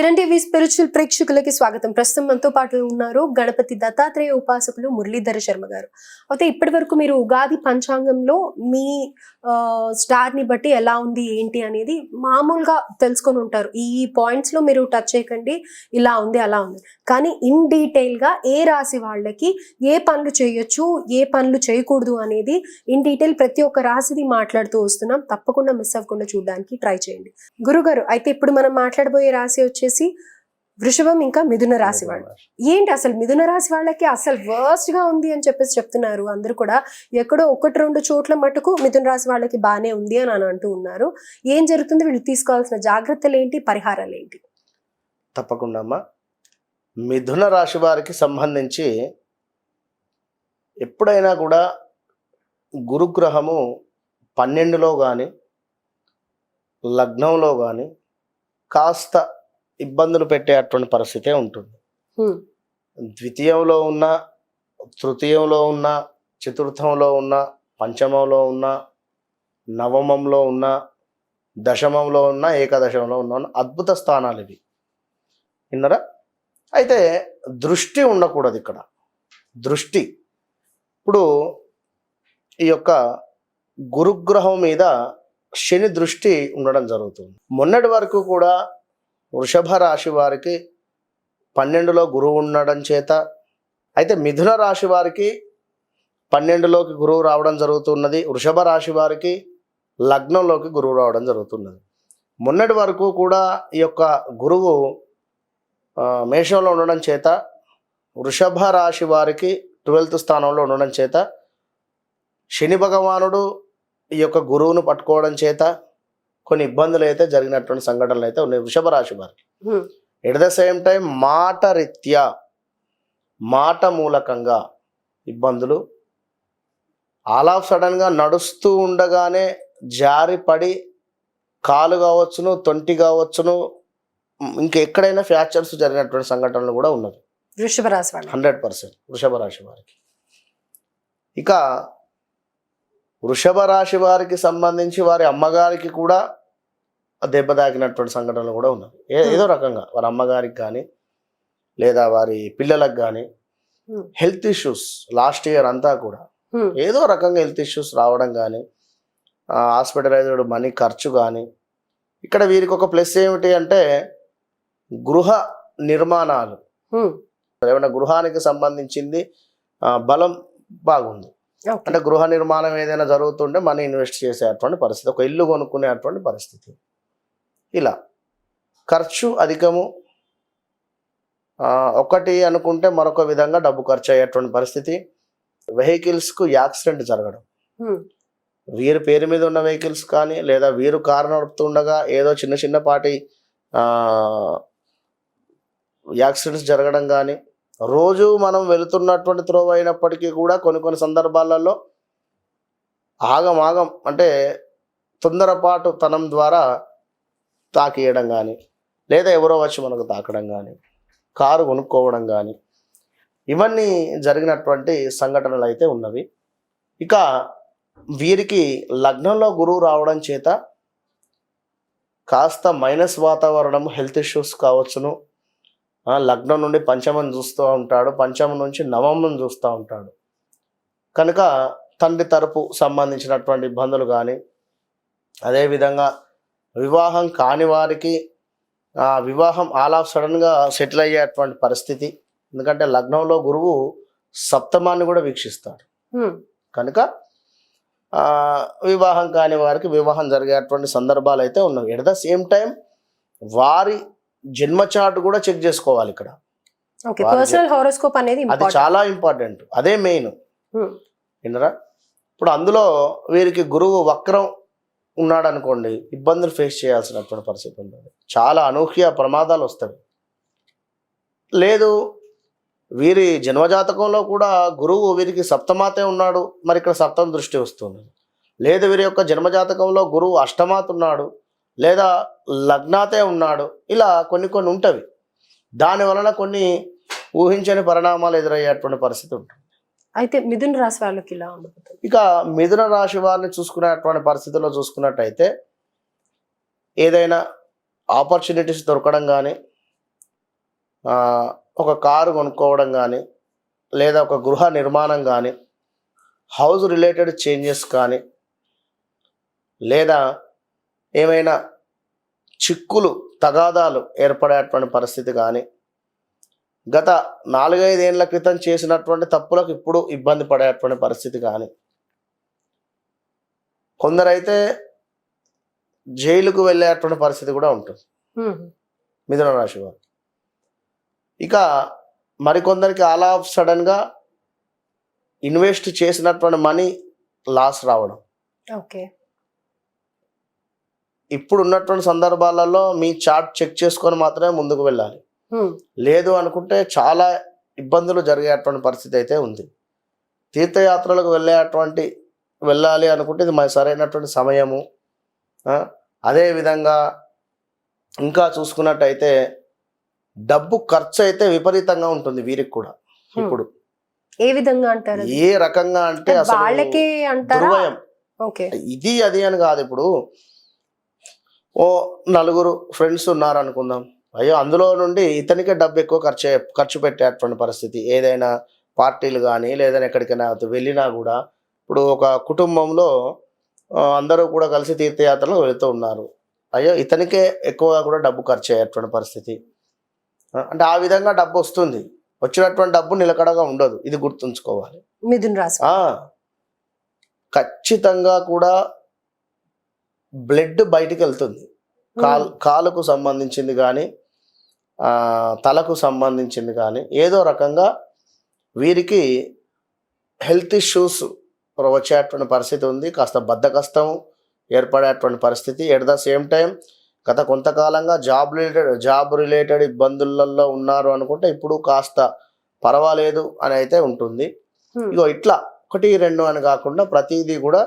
Kiran TV spiritual ప్రేక్షకులకి స్వాగతం. ప్రస్తుతం మనతో పాటు ఉన్నారు గణపతి దత్తాత్రేయ ఉపాసకులు మురళీధర శర్మ గారు. అయితే ఇప్పటి వరకు మీరు ఉగాది పంచాంగంలో మీ స్టార్ని బట్టి ఎలా ఉంది ఏంటి అనేది మామూలుగా తెలుసుకొని ఉంటారు. ఈ పాయింట్స్లో మీరు టచ్ చేయకండి ఇలా ఉంది అలా ఉంది. కానీ ఇన్ డీటెయిల్గా ఏ రాశి వాళ్ళకి ఏ పనులు చేయొచ్చు ఏ పనులు చేయకూడదు అనేది ఇన్ డీటెయిల్ ప్రతి ఒక్క రాశిది మాట్లాడుతూ వస్తున్నాం. తప్పకుండా మిస్ అవ్వకుండా చూడడానికి ట్రై చేయండి. గురుగారు అయితే ఇప్పుడు మనం మాట్లాడబోయే రాశి వచ్చేసి వృషభం ఇంకా మిథున రాశి వాళ్ళు. ఏంటి అసలు మిథున రాశి వాళ్ళకి అసలు వర్స్ట్గా ఉంది అని చెప్పేసి చెప్తున్నారు? అందరూ కూడా ఎక్కడో ఒకటి రెండు చోట్ల మటుకు మిథున రాశి వాళ్ళకి బాగానే ఉంది అని అని అంటూ ఉన్నారు. ఏం జరుగుతుంది? వీళ్ళు తీసుకోవాల్సిన జాగ్రత్తలు ఏంటి? పరిహారాలు ఏంటి? తప్పకుండా అమ్మా. మిథున రాశి వారికి సంబంధించి ఎప్పుడైనా కూడా గురుగ్రహము పన్నెండులో కానీ లగ్నంలో కానీ కాస్త ఇబ్బందులు పెట్టేటువంటి పరిస్థితే ఉంటుంది. ద్వితీయంలో ఉన్న తృతీయంలో ఉన్న చతుర్థంలో ఉన్న పంచమంలో ఉన్న నవమంలో ఉన్న దశమంలో ఉన్న ఏకాదశంలో ఉన్న అద్భుత స్థానాలు ఇవి. విన్నరా? అయితే దృష్టి ఉండకూడదు ఇక్కడ. దృష్టి. ఇప్పుడు ఈ యొక్క గురుగ్రహం మీద శని దృష్టి ఉండడం జరుగుతుంది. మొన్నటి వరకు కూడా వృషభ రాశి వారికి పన్నెండులో గురువు ఉండడం చేత అయితే మిథున రాశి వారికి పన్నెండులోకి గురువు రావడం జరుగుతున్నది. వృషభ రాశి వారికి లగ్నంలోకి గురువు రావడం జరుగుతున్నది. మొన్నటి వరకు కూడా ఈ యొక్క గురువు మేషంలో ఉండడం చేత వృషభ రాశి వారికి ట్వెల్త్ స్థానంలో ఉండడం చేత శని భగవానుడు ఈ యొక్క గురువును పట్టుకోవడం చేత కొన్ని ఇబ్బందులు అయితే జరిగినటువంటి సంఘటనలు అయితే ఉన్నాయి. వృషభ రాశి వారికి. ఎట్ ద సేమ్ టైం మాట రీత్యా మాట మూలకంగా ఇబ్బందులు ఆల్ ఆఫ్ సడన్గా నడుస్తూ ఉండగానే జారిపడి కాలు కావచ్చును తొంటి కావచ్చును ఇంకెక్కడైనా ఫ్రాక్చర్స్ జరిగినటువంటి సంఘటనలు కూడా ఉన్నది వృషభ రాశి వాళ్ళు హండ్రెడ్ పర్సెంట్ వృషభ రాశి వారికి. ఇక వృషభ రాశి వారికి సంబంధించి వారి అమ్మగారికి కూడా దెబ్బ తాకినటువంటి సంఘటనలు కూడా ఉన్నాయి ఏదో రకంగా వారి అమ్మగారికి కానీ లేదా వారి పిల్లలకు కానీ. హెల్త్ ఇష్యూస్ లాస్ట్ ఇయర్ అంతా కూడా. ఏదో రకంగా హెల్త్ ఇష్యూస్ రావడం కానీ హాస్పిటలైజ్డ్ మనీ ఖర్చు కానీ ఇక్కడ వీరికి ఒక ప్లస్ ఏమిటి అంటే గృహ నిర్మాణాలు. ఏమైనా గృహానికి సంబంధించింది బలం బాగుంది. అంటే గృహ నిర్మాణం ఏదైనా జరుగుతుంటే మనీ ఇన్వెస్ట్ చేసేటువంటి పరిస్థితి ఒక ఇల్లు కొనుక్కునేటువంటి పరిస్థితి ఇలా. ఖర్చు అధికము ఒకటి అనుకుంటే మరొక విధంగా డబ్బు ఖర్చు అయ్యేటువంటి పరిస్థితి. వెహికల్స్కు యాక్సిడెంట్ జరగడం. వీరి పేరు మీద ఉన్న వెహికల్స్ కానీ లేదా వీరు కారు నడుపుతుండగా ఏదో చిన్న చిన్నపాటి ఆ, యాక్సిడెంట్స్ జరగడం కానీ రోజు మనం వెళుతున్నటువంటి త్రోవ అయినప్పటికీ కూడా కొన్ని కొన్ని సందర్భాలలో ఆగం ఆగం అంటే తొందరపాటు తనం ద్వారా తాకియడం కానీ లేదా ఎవరో వచ్చి మనకు తాకడం కానీ కారు కొనుక్కోవడం కానీ ఇవన్నీ జరిగినటువంటి సంఘటనలు అయితే ఉన్నవి. ఇక వీరికి లగ్నంలో గురువు రావడం చేత కాస్త మైనస్ వాతావరణం హెల్త్ ఇష్యూస్ కావచ్చును. లగ్నం నుండి పంచమం చూస్తూ ఉంటాడు. పంచమం నుంచి నవమం చూస్తూ ఉంటాడు. కనుక తండ్రి తరపు సంబంధించినటువంటి ఇబ్బందులు కానీ అదేవిధంగా వివాహం కాని వారికి ఆ వివాహం ఆల్ ఆఫ్ సడన్గా సెటిల్ అయ్యేటువంటి పరిస్థితి. ఎందుకంటే లగ్నంలో గురువు సప్తమాన్ని కూడా వీక్షిస్తాడు. కనుక ఆ, వివాహం కాని వారికి వివాహం జరిగేటువంటి సందర్భాలు అయితే ఉన్నవి. ఎట్ ద సేమ్ టైం వారి జన్మ చార్ట్ కూడా చెక్ చేసుకోవాలి ఇక్కడ. హారోస్కోప్ అనేది అది. చాలా ఇంపార్టెంట్. అదే మెయిన్. వినరా ఇప్పుడు అందులో వీరికి గురువు వక్రం ఉన్నాడు అనుకోండి ఇబ్బందులు ఫేస్ చేయాల్సినటువంటి పరిస్థితి ఉంటుంది. చాలా అనూహ్య ప్రమాదాలు వస్తాయి. లేదు వీరి జన్మజాతకంలో కూడా గురువు వీరికి సప్తమాతే ఉన్నాడు మరి ఇక్కడ సప్తం దృష్టి వస్తుంది. లేదు వీరి యొక్క జన్మజాతకంలో గురువు అష్టమాత్ ఉన్నాడు లేదా లగ్నాతే ఉన్నాడు ఇలా కొన్ని కొన్ని ఉంటవి. దాని వలన కొన్ని ఊహించని పరిణామాలు ఎదురయ్యేటువంటి పరిస్థితి ఉంటుంది. అయితే మిథున రాశి వాళ్ళకి ఇలా ఉండబోతుంది. ఇక మిథున రాశి వారిని చూసుకునేటువంటి పరిస్థితుల్లో చూసుకున్నట్టయితే ఏదైనా ఆపర్చునిటీస్ దొరకడం కానీ ఒక కారు కొనుక్కోవడం కానీ లేదా ఒక గృహ నిర్మాణం కానీ హౌస్ రిలేటెడ్ చేంజెస్ కానీ లేదా ఏమైనా చిక్కులు తగాదాలు ఏర్పడేటువంటి పరిస్థితి కానీ గత నాలుగైదేళ్ళ క్రితం చేసినటువంటి తప్పులకు ఇప్పుడు ఇబ్బంది పడేటువంటి పరిస్థితి కానీ కొందరైతే జైలుకు వెళ్ళేటువంటి పరిస్థితి కూడా ఉంటుంది. మిథున రాశి వారు. ఇక మరికొందరికి ఆల్ ఆఫ్ సడన్గా ఇన్వెస్ట్ చేసినటువంటి మనీ లాస్ రావడం. ఓకే. ఇప్పుడు ఉన్నటువంటి సందర్భాలలో మీ చార్ట్ చెక్ చేసుకొని మాత్రమే ముందుకు వెళ్ళాలి. లేదు అనుకుంటే చాలా ఇబ్బందులు జరిగేటువంటి పరిస్థితి అయితే ఉంది. తీర్థయాత్రలకు వెళ్ళేటువంటి వెళ్ళాలి అనుకుంటే ఇది మరి సరైనటువంటి సమయము. అదేవిధంగా ఇంకా చూసుకున్నట్టయితే డబ్బు ఖర్చు అయితే విపరీతంగా ఉంటుంది వీరికి కూడా ఇప్పుడు. ఏ విధంగా అంటారు? ఏ రకంగా అంటే వాళ్ళకే అంటారా? దుర్వయం ఇది అది అని కాదు ఇప్పుడు. ఓ నలుగురు ఫ్రెండ్స్ ఉన్నారు అనుకుందాం అయ్యో అందులో నుండి ఇతనికే డబ్బు ఎక్కువ ఖర్చు ఖర్చు పెట్టేటువంటి పరిస్థితి. ఏదైనా పార్టీలు కానీ లేదైనా ఎక్కడికైనా వెళ్ళినా కూడా ఇప్పుడు ఒక కుటుంబంలో అందరూ కూడా కలిసి తీర్థయాత్రలు వెళుతూ ఉన్నారు. అయ్యో ఇతనికే ఎక్కువగా కూడా డబ్బు ఖర్చు అయ్యేటువంటి పరిస్థితి. అంటే ఆ విధంగా డబ్బు వస్తుంది. వచ్చినటువంటి డబ్బు నిలకడగా ఉండదు. ఇది గుర్తుంచుకోవాలి. మిథున్ రాశి ఖచ్చితంగా కూడా బ్లడ్ బయటికి వెళ్తుంది కాల్ కాలుకు సంబంధించింది కానీ తలకు సంబంధించింది కానీ ఏదో రకంగా వీరికి హెల్త్ ఇష్యూస్ వచ్చేటువంటి పరిస్థితి ఉంది. కాస్త బద్దకష్టం ఏర్పడేటువంటి పరిస్థితి. ఎట్ ద సేమ్ టైం గత కొంతకాలంగా జాబ్ రిలేటెడ్ జాబ్ రిలేటెడ్ ఇబ్బందులలో ఉన్నారు అనుకుంటే ఇప్పుడు కాస్త పర్వాలేదు అని అయితే ఉంటుంది. ఇగో ఇట్లా ఒకటి రెండు అని కాకుండా ప్రతిదీ కూడా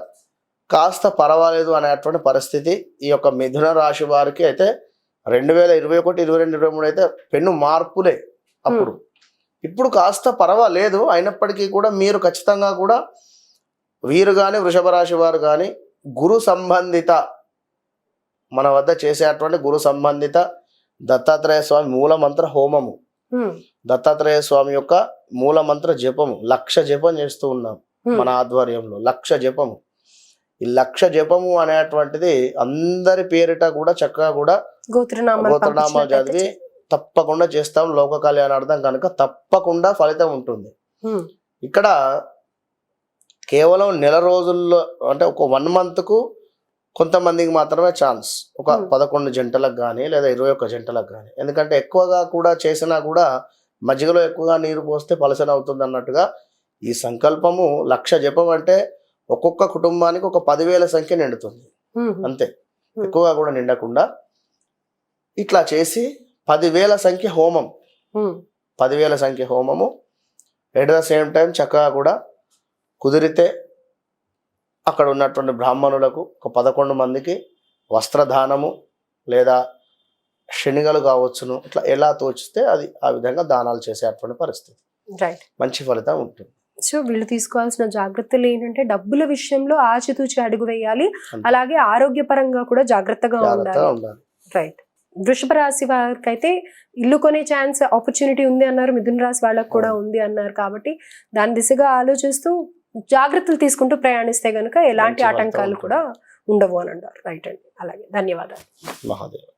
కాస్త పర్వాలేదు అనేటువంటి పరిస్థితి ఈ యొక్క మిథున రాశి వారికి అయితే రెండు వేల ఇరవై ఒకటి ఇరవై రెండు ఇరవై మూడు అయితే పెన్ను మార్పులే అప్పుడు. ఇప్పుడు కాస్త పర్వాలేదు అయినప్పటికీ కూడా మీరు ఖచ్చితంగా కూడా వీరు కానీ వృషభ రాశి వారు కానీ గురు సంబంధిత మన వద్ద చేసేటువంటి గురు సంబంధిత దత్తాత్రేయ స్వామి మూల మంత్ర హోమము దత్తాత్రేయ స్వామి యొక్క మూల మంత్ర జపము లక్ష జపం చేస్తూ ఉన్నాం మన ఆధ్వర్యంలో లక్ష జపము. ఈ లక్ష జపము అనేటువంటిది అందరి పేరిట కూడా చక్కగా కూడా గోత్రనామాలు పంపించినట్టయితే చదివి తప్పకుండా చేస్తాం లోక కళ్యాణార్థం కనుక తప్పకుండా ఫలితం ఉంటుంది. ఇక్కడ కేవలం నెల రోజుల్లో అంటే ఒక వన్ మంత్కు కొంతమందికి మాత్రమే ఛాన్స్. ఒక. పదకొండు జంటలకు కానీ లేదా ఇరవై ఒక్క జంటలకు కానీ ఎందుకంటే ఎక్కువగా కూడా చేసినా కూడా మజ్జిగలో ఎక్కువగా నీరు పోస్తే పలసన అవుతుంది అన్నట్టుగా ఈ సంకల్పము లక్ష జపం అంటే ఒక్కొక్క కుటుంబానికి ఒక పదివేల సంఖ్య నిండుతుంది. అంతే. ఎక్కువగా కూడా నిండకుండా ఇట్లా చేసి పదివేల సంఖ్య హోమం. పదివేల సంఖ్య హోమము. ఎట్ ద సేమ్ టైం చక్కగా కూడా కుదిరితే అక్కడ ఉన్నటువంటి బ్రాహ్మణులకు ఒక పదకొండు మందికి వస్త్రదానము లేదా శనిగలు కావచ్చును. ఇట్లా ఎలా తోచితే అది ఆ విధంగా దానాలు చేసేటువంటి పరిస్థితి. మంచి ఫలితం ఉంటుంది. సో వీళ్ళు తీసుకోవాల్సిన జాగ్రత్తలు ఏంటంటే డబ్బుల విషయంలో ఆచితూచి అడుగు వేయాలి. అలాగే ఆరోగ్యపరంగా కూడా జాగ్రత్తగా ఉండాలి. రైట్ వృషభ రాశి వారికి అయితే ఇల్లు కొనే ఛాన్స్ ఆపర్చునిటీ ఉంది అన్నారు. మిథున రాశి వాళ్ళకి కూడా ఉంది అన్నారు కాబట్టి దాని దిశగా ఆలోచిస్తూ జాగ్రత్తలు తీసుకుంటూ ప్రయాణిస్తే గనుక ఎలాంటి ఆటంకాలు. కూడా ఉండవు అని అంటారు. రైట్ అండి. అలాగే. ధన్యవాదాలు. మహాదేవ్.